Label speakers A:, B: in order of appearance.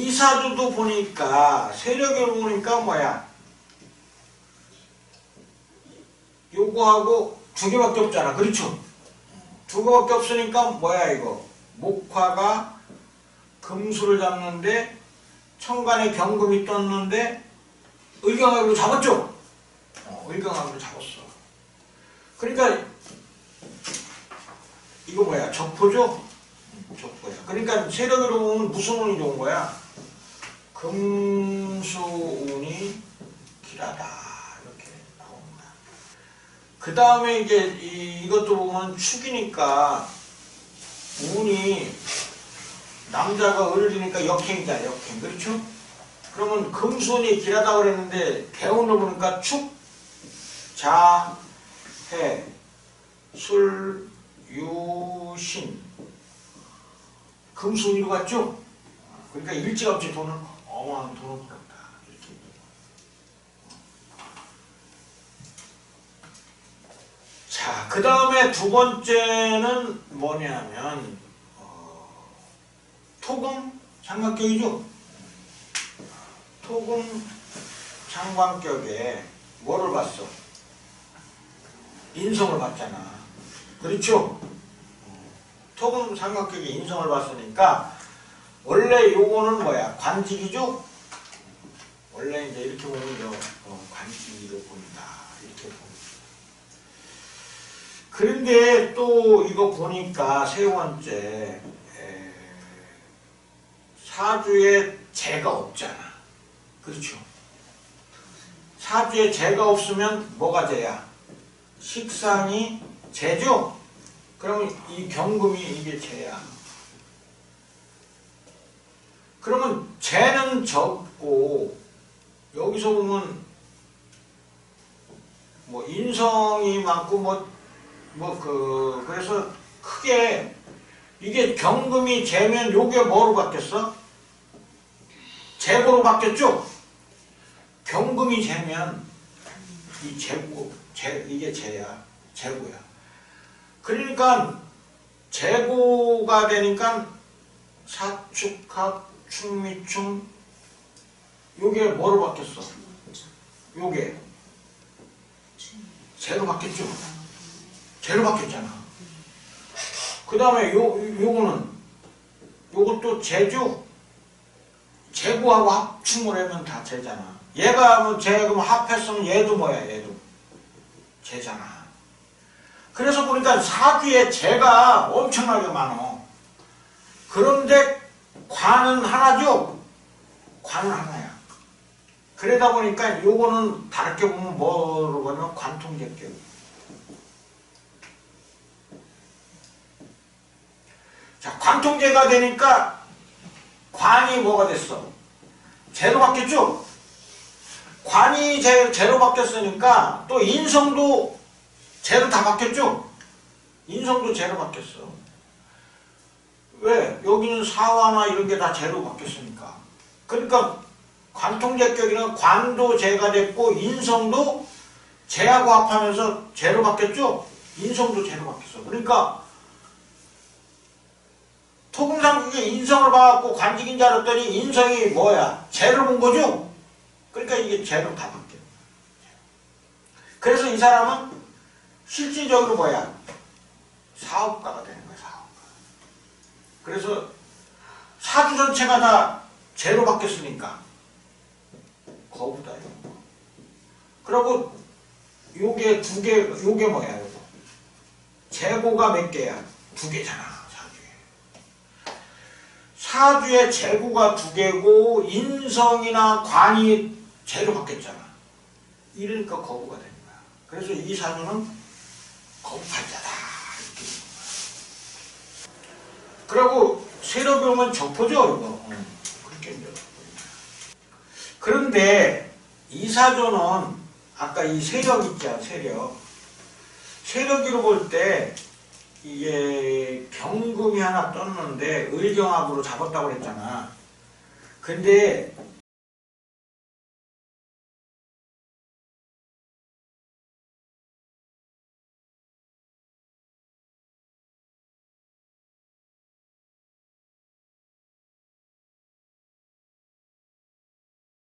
A: 이사주도 보니까 세력을 보니까 뭐야? 요거하고 두 개밖에 없잖아. 그렇죠? 두 개밖에 없으니까 뭐야 이거? 목화가 금수를 잡는데 천간에 경금이 떴는데 의경학으로 잡았죠? 어, 의경학으로 잡았어. 그러니까 이거 뭐야? 적포죠? 음, 적포야. 그러니까 세력으로 보면 무슨 운이 좋은 거야? 금수운이 길하다 이렇게 나옵니다. 그 다음에 이제 이, 이것도 보면 축이니까 운이 남자가 을이니까 역행이잖아 역행 그렇죠? 그러면 금수운이 길하다 그랬는데 대운을 보니까 축, 자, 해, 술, 유, 신 금수운으로 갔죠? 그러니까 일찌감치 돈을 돈을 벌었다 이렇게 자, 그 다음에 두 번째는 뭐냐면 어, 토금 장관격이죠. 토금 장관격에 뭐를 봤어? 인성을 봤잖아. 그렇죠? 토금 장관격에 인성을 봤으니까 원래 요거는 뭐야? 관직이죠? 원래 이제 이렇게 보면 저 어, 관직으로 본다. 이렇게 봅니다. 그런데 또 이거 보니까 세 번째 에, 사주에 재가 없잖아. 그렇죠? 사주에 재가 없으면 뭐가 재야? 식상이 재죠? 그러면 이 경금이 이게 재야. 그러면 재는 적고 여기서 보면 뭐 인성이 많고 뭐 뭐 그 그래서 크게 이게 경금이 재면 요게 뭐로 바뀌었어? 재고로 바뀌었죠? 경금이 재면 이 재고 재 이게 재야 재고야. 그러니까 재고가 되니까 사축합 충미충 요게 뭐로 바뀌었어? 요게 재로 바뀌었죠? 재로 바뀌었잖아. 그 다음에 요, 요거는, 요것도 재주, 재구하고 합충을 하면 다 재잖아. 얘가 뭐 재, 그럼 합했으면 얘도 뭐야, 얘도. 재잖아. 그래서 보니까 사주에 재가 엄청나게 많어. 그런데 관은 하나죠? 관은 하나야. 그러다 보니까 요거는 다르게 보면 뭐로 보면 관통제격. 자, 관통제가 되니까 관이 뭐가 됐어? 제로 바뀌었죠? 관이 제, 제로 바뀌었으니까 또 인성도 제로 다 바뀌었죠? 인성도 제로 바뀌었어. 왜? 여기는 사화나 이런 게 다 제로 바뀌었으니까. 그러니까 관통제격이는 관도 제가 됐고 인성도 제하고 합하면서 제로 바뀌었죠? 인성도 제로 바뀌었어. 그러니까 토금상국에 인성을 봐갖고 관직인 줄 알았더니 인성이 뭐야? 제로 본 거죠? 그러니까 이게 제로 다 바뀌어. 그래서 이 사람은 실질적으로 뭐야? 사업가가 되는 거야. 그래서 사주 전체가 다 제로 바뀌었으니까 거부다 이거. 그리고 요게 두 개, 요게 뭐야, 요거? 재고가 몇 개야? 두 개잖아, 사주에. 사주에 재고가 두 개고 인성이나 관이 재로 바뀌었잖아. 이러니까 거부가 되는 거야. 그래서 이 사주는 거부팔자다. 이렇게. 그리고 세력이 오면 적포죠, 이거. 응. 그렇게 이제 그런데 이사조는 아까 이 세력 있잖아, 세력. 세력으로 볼 때 이게 경금이 하나 떴는데 의경합으로 잡았다고 그랬잖아. 근데